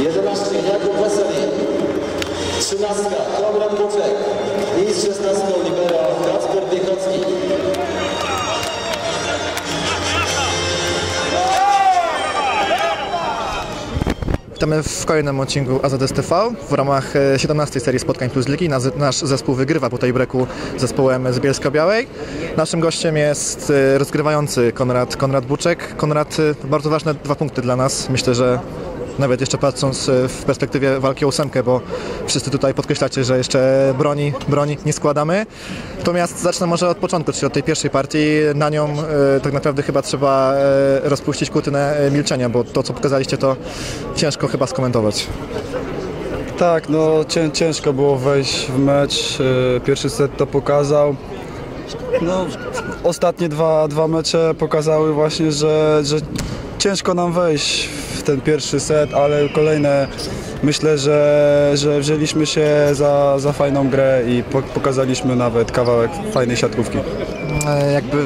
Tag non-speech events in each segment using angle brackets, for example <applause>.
11 Jakub Weseli, 13 Konrad Buczek i 16 libero Kacper Piechocki. Witamy w kolejnym odcinku AZS TV w ramach e, 17 serii spotkań plus ligi. Nasz zespół wygrywa po tej breku zespołem z Bielska-Białej. Naszym gościem jest e, rozgrywający Konrad, Konrad Buczek. Konrad, e, bardzo ważne dwa punkty dla nas. Myślę, że nawet jeszcze patrząc e, w perspektywie walki o ósemkę, bo wszyscy tutaj podkreślacie, że jeszcze broni, broni nie składamy. Natomiast zacznę może od początku, czyli od tej pierwszej partii. Na nią e, tak naprawdę chyba trzeba e, rozpuścić kurtynę e, milczenia, bo to co pokazaliście to ciężko chyba skomentować. Tak, no cię, ciężko było wejść w mecz. Pierwszy set to pokazał. No, ostatnie dwa, dwa mecze pokazały właśnie, że, że ciężko nam wejść w ten pierwszy set, ale kolejne myślę, że, że wzięliśmy się za, za fajną grę i po, pokazaliśmy nawet kawałek fajnej siatkówki. E, jakby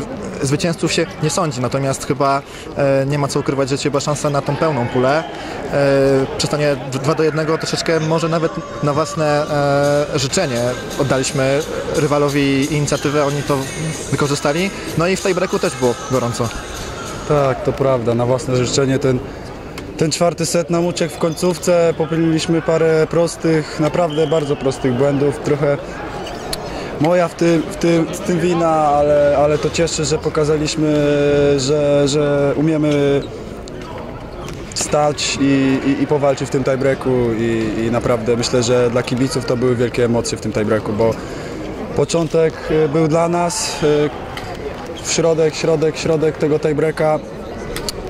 zwycięzców się nie sądzi, natomiast chyba e, nie ma co ukrywać, że była szansa na tą pełną pulę. E, Przestanie 2 do 1 troszeczkę może nawet na własne e, życzenie oddaliśmy rywalowi inicjatywę, oni to wykorzystali. No i w tej breku też było gorąco. Tak, to prawda. Na własne życzenie ten, ten czwarty set nam uciekł w końcówce. Popełniliśmy parę prostych, naprawdę bardzo prostych błędów. Trochę moja w tym, w tym, w tym wina, ale, ale to cieszy, że pokazaliśmy, że, że umiemy stać i, i, i powalczyć w tym tiebreaku i, i naprawdę myślę, że dla kibiców to były wielkie emocje w tym tiebreaku, bo początek y, był dla nas, y, w środek, środek, środek tego tiebreaka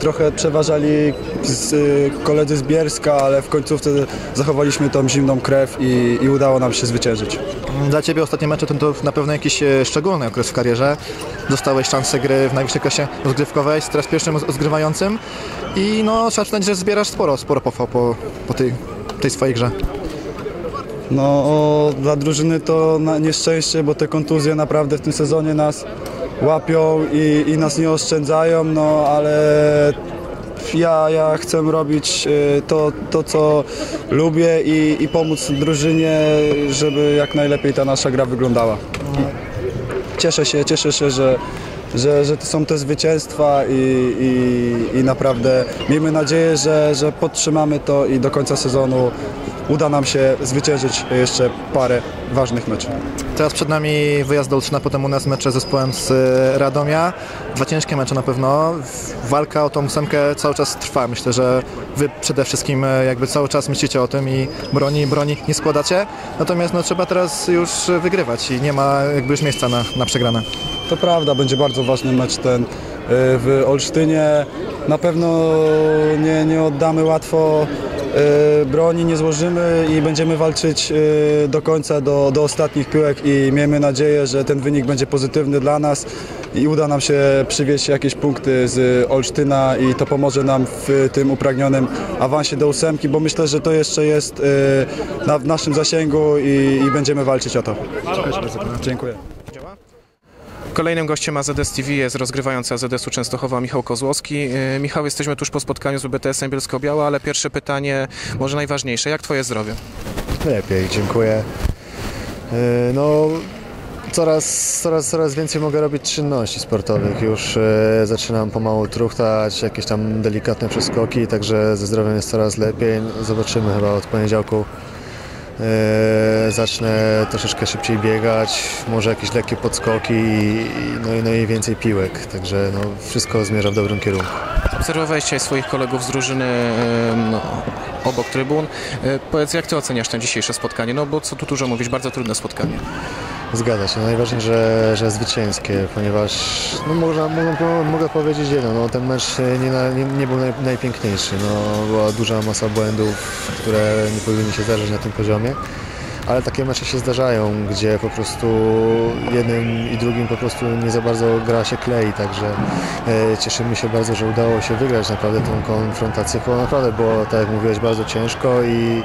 trochę przeważali z, y, koledzy z Bierska, ale w końcówce zachowaliśmy tą zimną krew i, i udało nam się zwyciężyć. Dla Ciebie ostatnie mecze to, na pewno jakiś e, szczególny okres w karierze. Dostałeś szansę gry w najwyższej klasie rozgrywkowej z teraz pierwszym rozgrywającym i no trzeba przyznać, że zbierasz sporo, sporo pochwał po, po tej, tej swojej grze. No o, dla drużyny to nieszczęście, bo te kontuzje naprawdę w tym sezonie nas łapią i, i nas nie oszczędzają, no ale ja, ja chcę robić y, to, to co lubię i, i pomóc drużynie, żeby jak najlepiej ta nasza gra wyglądała. Cieszę się, cieszę się, że, że, że to są te zwycięstwa i, i, i naprawdę miejmy nadzieję, że, że podtrzymamy to i do końca sezonu uda nam się zwyciężyć jeszcze parę ważnych meczów. Teraz przed nami wyjazd do Olsztyna, potem u nas mecze z zespołem z Radomia. Dwa ciężkie mecze na pewno. Walka o tą ósemkę cały czas trwa. Myślę, że wy przede wszystkim e, jakby cały czas myślicie o tym i broni, broni nie składacie. Natomiast no, trzeba teraz już wygrywać i nie ma jakby już miejsca na, na przegrane. To prawda, będzie bardzo ważny mecz ten y, w Olsztynie. Na pewno nie, nie oddamy łatwo y, broni, nie złożymy i będziemy walczyć do końca, do, do ostatnich piłek i miejmy nadzieję, że ten wynik będzie pozytywny dla nas i uda nam się przywieźć jakieś punkty z Olsztyna i to pomoże nam w tym upragnionym awansie do ósemki, bo myślę, że to jeszcze jest y, na, w naszym zasięgu i, i będziemy walczyć o to. Dziękuję. Kolejnym gościem AZS TV jest rozgrywający AZS-u Częstochowa Michał Kozłowski. Yy, Michał, jesteśmy tuż po spotkaniu z UBTS-em Bielsko-Biała, ale pierwsze pytanie, może najważniejsze, jak twoje zdrowie? Lepiej, dziękuję. Yy, No, coraz, coraz, coraz więcej mogę robić czynności sportowych. Już e, zaczynam pomału truchtać, jakieś tam delikatne przeskoki, także ze zdrowiem jest coraz lepiej. Zobaczymy chyba od poniedziałku. E, zacznę troszeczkę szybciej biegać, może jakieś lekkie podskoki i, no, i, no i więcej piłek. Także no, wszystko zmierza w dobrym kierunku. Obserwowałeś dzisiaj swoich kolegów z drużyny no, obok trybun. Yy, Powiedz, jak ty oceniasz to dzisiejsze spotkanie? No bo co tu dużo mówić, bardzo trudne spotkanie. Zgadza się. Najważniejsze, że, że zwycięskie, ponieważ no, można, mogę, powiedzieć jedno, no, ten mecz nie, nie, nie był naj, najpiękniejszy. No, była duża masa błędów, które nie powinny się zdarzyć na tym poziomie. Ale takie mecze się zdarzają, gdzie po prostu jednym i drugim po prostu nie za bardzo gra się klei, także e, cieszymy się bardzo, że udało się wygrać naprawdę tą konfrontację, bo naprawdę było, tak jak mówiłeś, bardzo ciężko i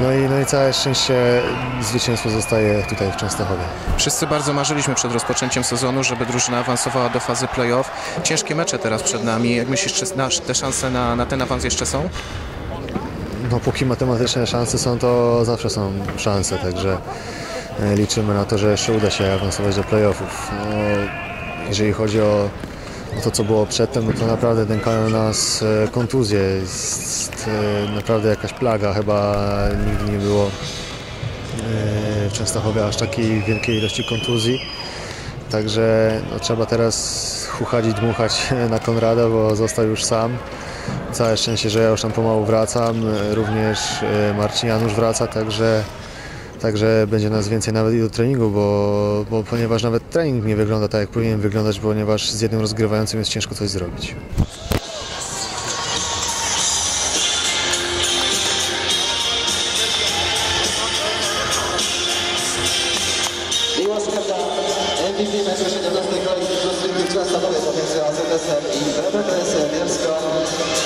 no i, no i całe szczęście zwycięstwo zostaje tutaj w Częstochowie. Wszyscy bardzo marzyliśmy przed rozpoczęciem sezonu, żeby drużyna awansowała do fazy playoff. Ciężkie mecze teraz przed nami. Jak myślisz, czy te szanse na, na ten awans jeszcze są? No póki matematyczne szanse są, to zawsze są szanse, także e, liczymy na to, że jeszcze uda się awansować do playoffów. No, jeżeli chodzi o to, co było przedtem, no to naprawdę nękają nas e, kontuzje. Jest e, naprawdę jakaś plaga, chyba nigdy nie było e, w Częstochowie aż takiej wielkiej ilości kontuzji. Także no, trzeba teraz chuchać i dmuchać <laughs> na Konrada, bo został już sam. Całe szczęście, że ja już tam pomału wracam. Również Marcin Janusz wraca, także, także będzie nas więcej nawet i do treningu, bo, bo ponieważ nawet trening nie wygląda tak, jak powinien wyglądać, ponieważ z jednym rozgrywającym jest ciężko coś zrobić. MVP meczu 17 kolejki plus Lidki Częstochowie pomiędzy AZS-em i BBTS Bielsko.